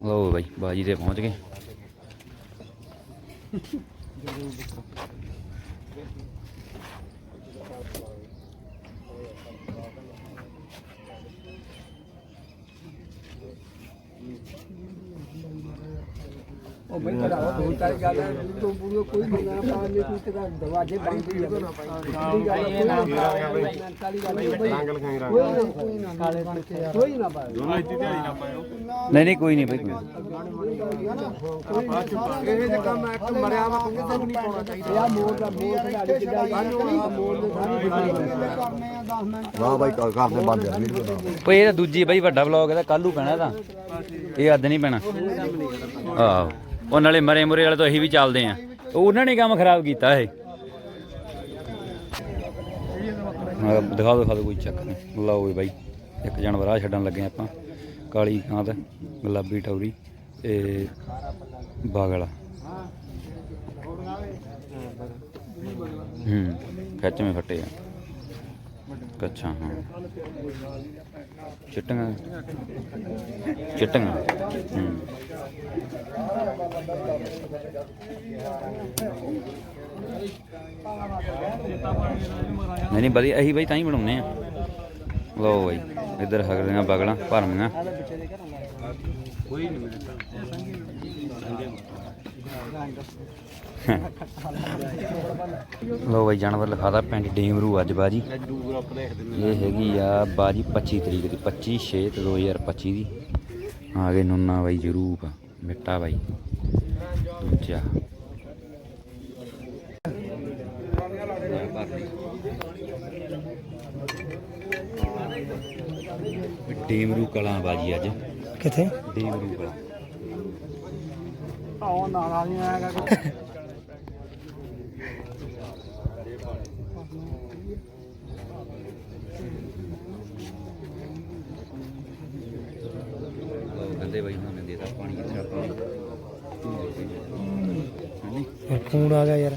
ਲਓ ਬਾਈ ਬਾਜੀ ਤੇ ਪਹੁੰਚ ਗਏ। ਉਹ ਬਈ ਕਰਾ ਦੋ ਚਾਰ ਗੱਲ ਤੋਂ ਪੂਰਾ ਕੋਈ ਨਹੀਂ ਕੋਈ ਦਰਵਾਜ਼ੇ ਬੰਦ ਹੀ ਆ ਗੱਲ ਨਾ ਪਾਏ ਨਹੀਂ ਨਹੀਂ ਕੋਈ ਨਹੀਂ ਬਾਈ ਕੋਈ ਇਹ ਜੇ ਕੰਮ ਇੱਕ ਮਰਿਆ ਵਾ ਕਿਸੇ ਤੇ ਵੀ ਨਹੀਂ ਪਾਉਣਾ ਚਾਹੀਦਾ। ਇਹ ਮੋਰ ਦਾ ਮੋਰ ਖਿਡਾਰੀ ਜਿੱਦਾਂ ਆ ਮੋਰ ਦੇ ਸਾਰੇ ਕਰਨੇ ਆ 10 ਮਿੰਟ ਵਾਹ ਬਾਈ ਬੰਦ ਵੀਡੀਓ ਦਾ ਓਏ ਇਹ ਤਾਂ ਦੂਜੀ ਬਾਈ ਵੱਡਾ ਵਲੌਗ ਇਹਦਾ ਕੱਲੂ ਪੈਣਾ ਇਹਦਾ। ਇਹ ਅੱਜ ਨਹੀਂ ਪੈਣਾ। ਆਹੋ। ਉਹ ਨਾਲੇ ਮਰੇ ਮੁਰੇ ਵਾਲੇ ਤੋਂ ਅਸੀਂ ਵੀ ਚੱਲਦੇ ਆ ਉਹਨਾਂ ਨੇ ਕੰਮ ਖਰਾਬ ਕੀਤਾ ਇਹ। ਦਿਖਾ ਦਿਖਾ ਦਿਓ ਕੋਈ ਚੱਕ ਨਹੀਂ। ਲਓ ਵੀ ਬਾਈ, ਇੱਕ ਜਾਨਵਰ ਆ ਛੱਡਣ ਲੱਗੇ ਆਪਾਂ। ਕਾਲੀ ਕਾਂਤ ਗੁਲਾਬੀ ਟੌਰੀ ਤੇ ਬਾਗਲਾ ਹੂੰ ਖੱਚਵੇਂ ਫੱਟੇ ਆ। ਕੱਛਾ, ਹਾਂ। ਚਿੱਟੀਆਂ। ਚਿੱਟੀਆਂ। ਹੂੰ। ਨਹੀਂ ਨਹੀਂ, ਵਧੀਆ, ਅਸੀਂ ਬਾਈ ਤਾਂ ਹੀ ਬਣਾਉਨੇ ਆ ਲਓ ਬਾਈ, ਇੱਧਰ ਹਗਲੀਆਂ, ਬਗਲਾਂ, ਭਰਮੀਆਂ। ਲਓ ਬਾਈ, ਜਾਨਵਰ ਲਿਖਾਦਾ ਪਿੰਡ ਡੇਮਰੂ ਅੱਜ ਬਾਜੀ। ਇਹ ਹੈਗੀ ਆ ਬਾਜੀ 25 ਤਰੀਕ ਦੀ 25 6 ਤੇ 2025 ਦੀ। ਆ ਗਏ ਨੁੰਨਾ ਬਾਈ, ਜਰੂਪ, ਮਿੱਟਾ ਬਾਈ। ਦੂਜਾ ਡੇਮਰੂ ਕਲਾਂ ਬਾਜੀ ਅੱਜ। ਕਿੱਥੇ? ਡੇਮਰੂ ਕਲਾਂ। ਆਉ ਨਾਲ ਆ ਨਹੀਂ ਆਏਗਾ ਲਓ ਕਹਿੰਦੇ ਬਾਈ ਉਹਨਾਂ ਨੇ ਦੇਤਾ ਪਾਣੀ ਕਿੱਥੇ ਆ ਪਾਣੀ ਹਾਂਜੀ ਫੋਨ ਆ ਗਿਆ ਯਾਰ।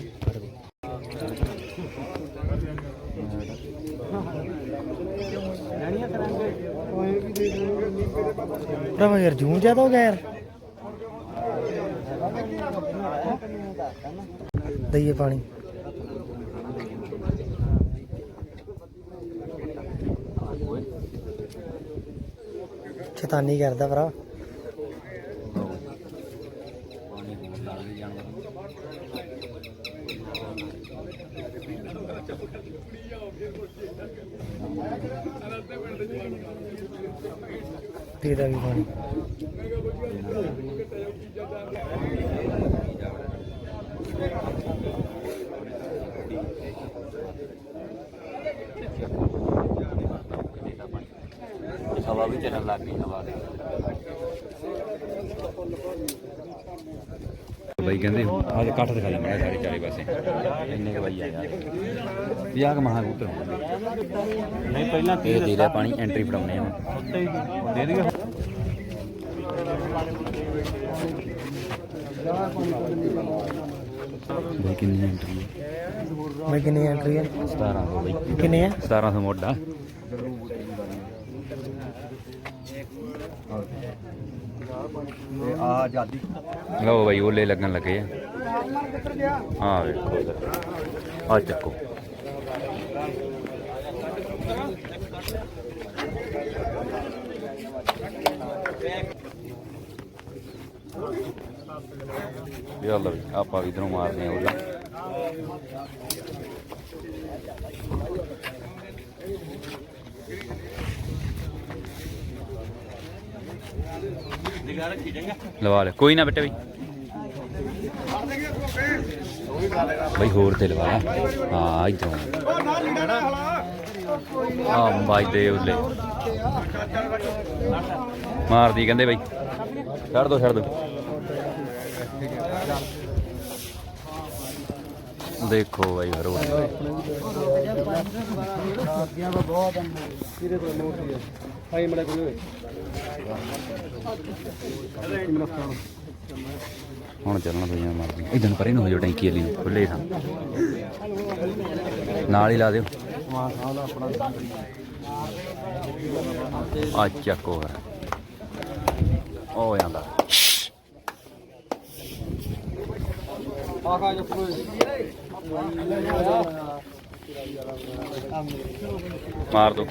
ਭਰਾਵਾ ਯਾਰ, ਜੂਨ ਜ਼ਿਆਦਾ ਹੋ ਗਿਆ ਯਾਰ। ਦਈਏ ਪਾਣੀ। ਚੇਤਾਨੀ ਕਰਦਾ ਭਰਾ ਪਾਣੀ ਬਹੁਤ ਲੱਗਦੇ ਜਾਨਵਰ ਨੂੰ ਤੇਰਾ ਵੀ ਪਾਣੀ। ਹਵਾ ਵੀ ਚੱਲਣ ਲੱਗ ਗਈ ਹਵਾ ਦੇ। ਬਾਈ ਕਹਿੰਦੇ ਆਹ ਕੱਠ ਦਿਖਾ ਦੇ ਮੈਂ ਸਾਰੇ ਚਾਰੇ ਪਾਸੇ। ਇੰਨੇ ਬਾਈ ਆ ਯਾਰ। 50 ਕ ਮਹਾ ਕਬੂਤਰ ਨਹੀਂ ਪਹਿਲਾਂ ਇਹ ਦੇ ਪਾਣੀ ਐਂਟਰੀ ਫੜਾਉਣੇ ਆ। ਹੁਣ ਦੇ ਬਾਈ ਕਿੰਨੀ ਐਂਟਰੀ ਹੈ? ਮੈਂ ਕਿੰਨੀ ਐਂਟਰੀ ਹੈ? 1700 ਬਾਈ। ਕਿੰਨੇ ਆ 1700 ਮੋਢਾ। ਤੇ ਆ ਆਜ਼ਾਦੀ ਲਓ ਬਾਈ ਓਲੇ ਲੱਗਣ ਲੱਗੇ ਆ। ਆ ਵੇਖੋ ਆ ਚੱਕੋ। ਯਾਰ ਵੀ ਆਪਾਂ ਵੀ ਇਧਰੋਂ ਮਾਰਦੇ ਆ ਉਹਦੇ ਲਵਾ ਲੈ ਕੋਈ ਨਾ ਬੇਟੇ ਬਈ। ਬਈ ਹੋਰ ਤੇ ਲਵਾ ਹਾਂ, ਇਧਰੋਂ। ਆ ਬਾਈ ਉੱਲੇ। ਮਾਰਦੀ ਕਹਿੰਦੇ ਬਈ। ਛੱਡ ਦੋ ਛੱਡ ਦੋ। ਦੇਖੋ ਬਾਈ ਫਿਰ ਉਹ ਅੱਗਿਆਂ ਦਾ ਬਹੁਤ ਸਿਰੇ ਤੋਂ ਨੋਟ ਹੀ ਹੈ ਭਾਈ ਮੜਾ ਕੋਲ ਹੁਣ ਚੱਲਣਾ ਪਈਆਂ ਮਾਰਦੀ ਇਦਾਂ ਪਰੇ ਨੂੰ ਹੋ ਜਾਓ ਟੈਂਕੀ ਵਾਲੀ ਨੂੰ, ਖੁੱਲੇ ਥਾਂ। ਨਾਲ ਹੀ ਲਾ ਦਿਓ। ਆ ਚੱਕੋ ਫਿਰ ਉਹ ਹੋ ਜਾਂਦਾ ਆਖਾ ਜੋ ਕੋਈ ਮਾਰ ਦੋ।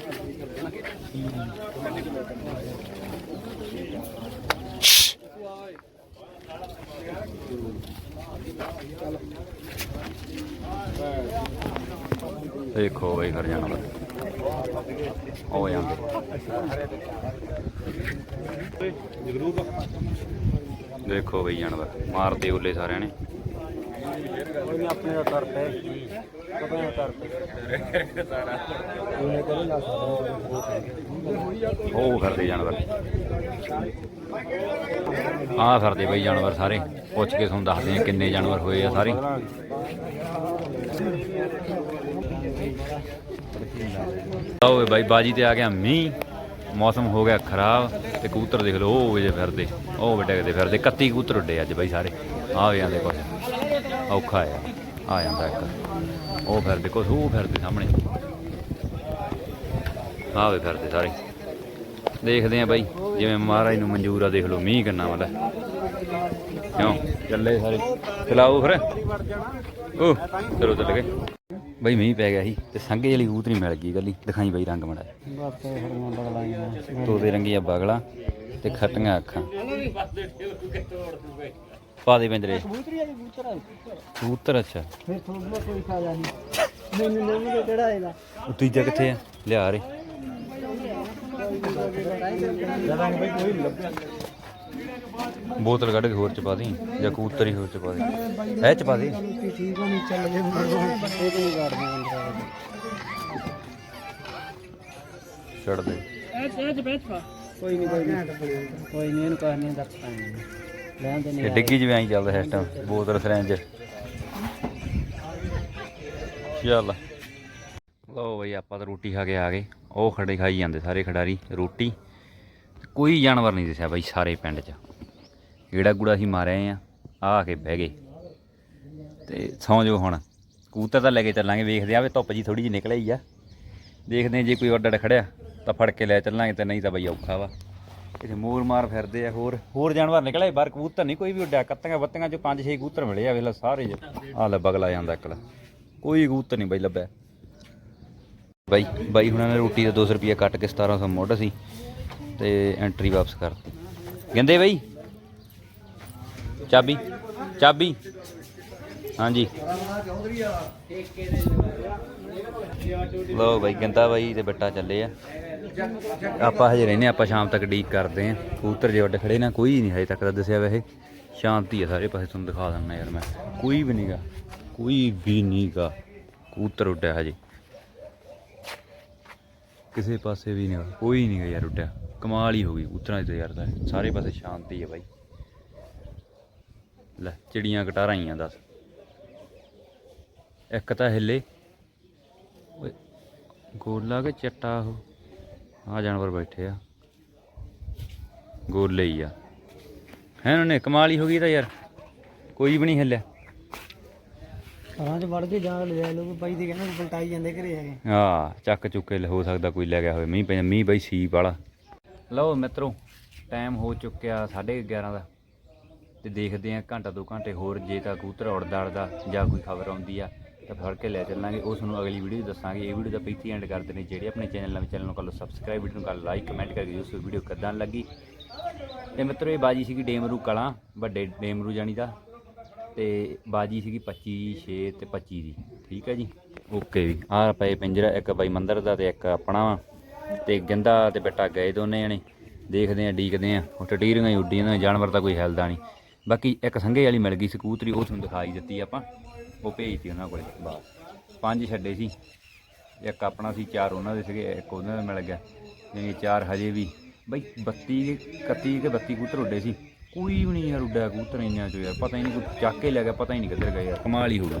ਦੇਖੋ ਬਈ ਕਰ ਜਾਣਾ ਹੋ ਜਾਂਦੇ। ਦੇਖੋ ਬਈ ਜਾਣਾ ਮਾਰਦੇ ਉੱਲੇ ਸਾਰਿਆਂ ਨੇ। ਕੋਈ ਆਪਣੇ ਦਾ ਤਰ ਪੈ ਪਤਾ ਨਹੀਂ ਤਰ ਉਹਨੇ ਕਦੇ ਲਾ ਉਹ ਫਿਰਦੇ ਜਾਨਵਰ। ਆਹ ਫਿਰਦੇ ਬਈ ਜਾਨਵਰ ਸਾਰੇ। ਪੁੱਛ ਕੇ ਤੁਹਾਨੂੰ ਦੱਸਦੇ ਆ ਕਿੰਨੇ ਜਾਨਵਰ ਹੋਏ ਆ ਸਾਰੇ। ਲਓ ਬਾਈ, ਬਾਜੀ ਤੇ ਆ ਗਿਆ ਮੀਂਹ। ਮੌਸਮ ਹੋ ਗਿਆ ਖਰਾਬ ਤੇ ਕਬੂਤਰ ਦੇਖ ਲਓ, ਉਹ ਜੇ ਫਿਰਦੇ। ਉਹ ਵੇ ਫਿਰਦੇ। 31 ਕਬੂਤਰ ਉੱਡੇ ਅੱਜ ਬਾਈ ਸਾਰੇ। ਆ ਵੀ ਜਾਂਦੇ ਕੁਛ ਔਖਾ ਆ। ਆ ਜਾਂਦਾ ਇੱਕ। ਉਹ ਫਿਰਦੇ, ਕੁਛ ਉਹ ਫਿਰਦੇ ਸਾਹਮਣੇ। ਆ ਫਿਰਦੇ ਸਾਰੇ। ਦੇਖਦੇ ਆ ਬਾਈ, ਜਿਵੇਂ ਮਹਾਰਾਜ ਨੂੰ ਮਨਜ਼ੂਰ ਆ, ਦੇਖ ਲਓ, ਮੀਂਹ ਕਿੰਨਾ ਵਾਲਾ। ਕਿਉਂ? ਚੱਲੇ ਸਾਰੇ। ਚਲਾਓ ਫਿਰ। ਉਹ ਚਲੋ ਚੱਲ ਗਏ। ਬਈ, ਮੀਂਹ ਪੈ ਗਿਆ ਸੀ ਤੇ ਸੰਘੇ ਵਾਲੀ ਕਬੂਤਰੀ ਮਿਲ ਗਈ ਗੱਲੀ ਦਿਖਾਈ ਬਈ ਰੰਗ ਮੜਾ ਤੋਤੇ ਰੰਗੀਆਂ ਬਗਲਾ ਤੇ ਖੱਟੀਆਂ ਅੱਖਾਂ। ਪਾ ਦੇ ਪਿੰਜਰੇ ਕਬੂਤਰੀ ਆ ਕਬੂਤਰ ਆ ਕਬੂਤਰ ਅੱਛਾ। ਫਿਰ ਤੁਹਾਨੂੰ ਕੋਈ ਫਾਇਦਾ ਨਹੀਂ। ਮੈਨੂੰ ਨਹੀਂ ਤੇ ਕਿਹੜਾ ਇਹਦਾ? ਉਹ ਤੀਜਾ ਕਿੱਥੇ ਆ? ਲਿਆ ਰੇ। ਬੋਤਲ ਕੱਢ ਕੇ ਹੋਰ ਚ ਪਾ ਦੀ ਜਾਂ ਕਬੂਤਰ ਹੀ ਹੋਰ ਚ ਪਾ ਦੇ। ਐ ਚ ਪਾ ਦੇ। ਠੀਕ ਚੱਲ ਜੇ ਇਹ ਤੇ ਨਹੀਂ ਕੱਢਦੇ ਅੰਦਰ ਛੱਡ ਦੇ। ਕੋਈ ਨਹੀਂ ਕੋਈ ਨਹੀਂ ਕੋਈ ਨਹੀਂ ਇਹਨੂੰ ਕਹਿ ਨਹੀਂ ਦੱਸ ਪਾਣੀ ਲੈਣ ਦੇ ਇਹ ਡਿੱਗੀ ਜਿਵੇਂ ਐਂ ਚੱਲਦਾ ਸਿਸਟਮ ਬੋਤਲ ਸਰੰਜ ਚੱਲ। ਲਓ ਬਈ, ਆਪਾਂ ਤਾਂ ਰੋਟੀ ਖਾ ਕੇ ਆ ਗਏ। ਉਹ ਖੜੇ ਖਾਈ ਜਾਂਦੇ ਸਾਰੇ ਖਿਡਾਰੀ, ਰੋਟੀ। ਕੋਈ ਜਾਨਵਰ ਨਹੀਂ ਦਿਸਿਆ ਬਈ ਸਾਰੇ ਪਿੰਡ 'ਚ। ਗੇੜਾ ਗੂੜਾ ਅਸੀਂ ਮਾਰਿਆ ਆ ਆ ਕੇ ਬਹਿ ਗਏ। ਤੇ ਸੌਂ ਜੋ ਹੁਣ। ਕਬੂਤਰ ਤਾਂ ਲੈ ਕੇ ਚੱਲਾਂਗੇ, ਵੇਖਦੇ ਆ ਵੀ ਧੁੱਪ ਜੀ ਥੋੜੀ ਜਿਹੀ ਨਿਕਲ ਆਈ ਆ। ਦੇਖਦੇ ਆ ਜੇ ਕੋਈ ਅੱਡ ਅੱਡ ਖੜਿਆ, ਤਾਂ ਫੜ ਕੇ ਲੈ ਚੱਲਾਂਗੇ, ਤੇ ਨਹੀਂ ਤਾਂ ਬਈ ਔਖਾ ਵਾ। ਇੱਥੇ ਮੋਰ ਮਾਰ ਫਿਰਦੇ ਆ ਹੋਰ ਹੋਰ ਜਾਨਵਰ ਨਿਕਲੇ, ਬਾਹਰ ਕਬੂਤਰ ਨਹੀਂ, ਕੋਈ ਵੀ ਉੱਡਿਆ, ਕੱਤੀਆਂ ਬੱਤੀਆਂ ਚ ਪੰਜ ਛੇ ਕਬੂਤਰ ਮਿਲੇ ਆ, ਵੇਖ ਲੈ ਸਾਰੇ ਆ ਲੈ ਬਗਲਾ ਜਾਂਦਾ ਇਕਲਾ ਕੋਈ ਕਬੂਤਰ ਨਹੀਂ ਬਈ ਲੱਭਿਆ। ਬਾਈ ਬਾਈ ਹੁਣਾਂ ਨੇ ਰੋਟੀ ਦਾ 200 ਰੁਪਏ ਕੱਟ ਕੇ 1700 ਮੁੱਢ ਸੀ ਤੇ ਐਂਟਰੀ ਵਾਪਸ ਕਰਤੀ। ਕਹਿੰਦੇ ਬਾਈ? ਚਾਬੀ ਚਾਬੀ। ਹਾਂਜੀ। ਲੋ ਬਾਈ, ਗੰਦਾ ਬਾਈ ਤੇ ਬੱਟਾ ਚੱਲੇ ਆ। ਆਪਾਂ ਹਜੇ ਰਹਿੰਦੇ ਆਪਾਂ ਸ਼ਾਮ ਤੱਕ ਡੀਕ ਕਰਦੇ ਆਂ ਕਬੂਤਰ ਜੇ ਉੱਡ ਖੜੇ ਨਾ, ਕੋਈ ਨਹੀਂ ਹਜੇ ਤੱਕ ਤਾਂ ਦੱਸਿਆ ਵੈਸੇ। ਸ਼ਾਂਤੀ ਆ ਸਾਰੇ ਪਾਸੇ, ਤੁਹਾਨੂੰ ਦਿਖਾ ਦਿੰਦਾ ਯਾਰ ਮੈਂ। ਕੋਈ ਵੀ ਨਹੀਂਗਾ ਕੋਈ ਵੀ ਨਹੀਂਗਾ ਕਬੂਤਰ ਉੱਡਿਆ ਹਜੇ। ਕਿਸੇ ਪਾਸੇ ਵੀ ਨਹੀਂ ਕੋਈ ਨਹੀਂਗਾ ਯਾਰ ਉੱਡਿਆ। ਕਮਾਲ ਹੀ ਹੋ ਗਈ ਕਬੂਤਰਾਂ ਦੀ ਯਾਰ ਤਾਂ। ਸਾਰੇ ਪਾਸੇ ਸ਼ਾਂਤੀ ਹੈ ਬਾਈ। ਲੈ, ਚਿੜੀਆਂ ਕਟਾਰਾਂ ਹੀ ਆ ਦੱਸ। ਇੱਕ ਤਾਂ ਹਿੱਲੇ। ਓਏ, ਗੋਲਾ ਕੇ ਚੱਟਾ ਉਹ? ਆ ਜਾਨਵਰ ਬੈਠੇ ਆ। ਗੋਲੇ ਹੀ ਆ। ਹੈ ਉਹਨਾਂ ਨੇ ਕਮਾਲ ਹੀ ਹੋ ਗਈ ਤਾਂ ਯਾਰ। ਕੋਈ ਵੀ ਨਹੀਂ ਹਿੱਲਿਆ। ਹਾਂ ਚ ਵੜ ਕੇ ਜਾਂ ਲੈ ਲਓ ਬਾਈ ਦੇ ਕਹਿੰਦੇ ਪਲਟਾਈ ਜਾਂਦੇ ਘਰੇ ਹੈਗੇ ਆ ਚੱਕ ਚੁੱਕੇ ਹੋ ਸਕਦਾ ਕੋਈ ਲੈ ਗਿਆ ਹੋਵੇ। ਮੀਂਹ ਪੈ ਮੀਂਹ ਬਈ ਸੀ ਵਾਲਾ। ਲਓ ਮਿੱਤਰੋ ਟਾਈਮ ਹੋ ਚੁੱਕਿਆ 11:30 ਦਾ। ਤੇ ਦੇਖਦੇ ਆ ਘੰਟਾ ਦੋ ਘੰਟੇ ਹੋਰ ਜੇ ਤਾਂ ਕਬੂਤਰ ਉੜਦਾ ਉੜਦਾ ਜਾਂ ਕੋਈ ਖਬਰ ਆਉਂਦੀ ਆ। ਤਾਂ ਫੜ ਕੇ ਲੈ ਚੱਲਾਂਗੇ। ਉਸ ਨੂੰ ਅਗਲੀ ਵੀਡੀਓ ਦੱਸਾਂਗੇ। ਇਹ ਵੀਡੀਓ ਦਾ ਪੀਤੀ ਐਂਡ ਕਰਦੇ ਨੇ ਜਿਹੜੇ ਆਪਣੇ ਚੈਨਲ ਨਵੇਂ ਚੈਨਲ ਨੂੰ ਕਰ ਲਓ ਸਬਸਕ੍ਰਾਈਬ ਵੀਡੀਓ ਨੂੰ ਕਰ ਲਾਈਕ ਕਮੈਂਟ ਕਰਕੇ ਉਸ ਵੀਡੀਓ ਕਿੱਦਾਂ ਲੱਗੀ। ਤੇ ਮਿੱਤਰੋ, ਇਹ ਬਾਜੀ ਸੀਗੀ ਡੇਮਰੂ ਕਲਾਂ, ਵੱਡੇ ਡੇਮਰੂ ਜਾਣੀ ਦਾ। ਤੇ ਬਾਜੀ ਸੀਗੀ 25 6 ਤੇ 25 ਦੀ। ਠੀਕ ਹੈ ਜੀ? ਓਕੇ ਵੀ ਆਹ ਪਏ ਪਿੰਜਰਾ, ਇੱਕ ਬਾਈ ਮੰਦਰ ਦਾ ਤੇ ਇੱਕ ਆਪਣਾ ਵਾ। ਤੇ ਗੰਦਾ ਤੇ ਬੇਟਾ ਗਏ ਦੋਨੇ ਜਣੇ। ਦੇਖਦੇ ਆ, ਡੀਕਦੇ ਆ। ਉਹ ਟਟੀਰੀਆਂ ਹੀ ਉੱਡੀਆਂ ਨੇ, ਜਾਨਵਰ ਤਾਂ ਕੋਈ ਹਿਲਦਾ ਨਹੀਂ। ਬਾਕੀ ਇੱਕ ਸੰਘੇ ਵਾਲੀ ਮਿਲ ਗਈ ਸਕੂਤਰੀ, ਉਹ ਤੁਹਾਨੂੰ ਦਿਖਾਈ ਦਿੱਤੀ ਆਪਾਂ। ਉਹ ਭੇਜਤੀ ਉਹਨਾਂ ਕੋਲੇ ਬਾਹਰ ਪੰਜ ਛੱਡੇ ਸੀ। ਇੱਕ ਆਪਣਾ ਸੀ, ਚਾਰ ਉਹਨਾਂ ਦੇ ਸੀਗੇ, ਇੱਕ ਉਹਨਾਂ ਦਾ ਮਿਲ ਗਿਆ। ਯਾਨੀ ਚਾਰ ਹਜੇ ਵੀ। ਬਈ 32 31 ਕੇ 32 ਕਬੂਤਰ ਉੱਡੇ ਸੀ। ਕੋਈ ਵੀ ਨਹੀਂ ਯਾਰ ਉੱਡਿਆ ਕਬੂਤਰ ਇੰਨਾ ਚੋ ਯਾਰ, ਪਤਾ ਹੀ ਨਹੀਂ ਕੋਈ ਚੱਕ ਕੇ ਲੈ ਗਿਆ, ਪਤਾ ਹੀ ਨਹੀਂ ਕਿੱਧਰ ਗਏ ਯਾਰ। ਕਮਾਲ ਹੀ ਹੋ ਗਿਆ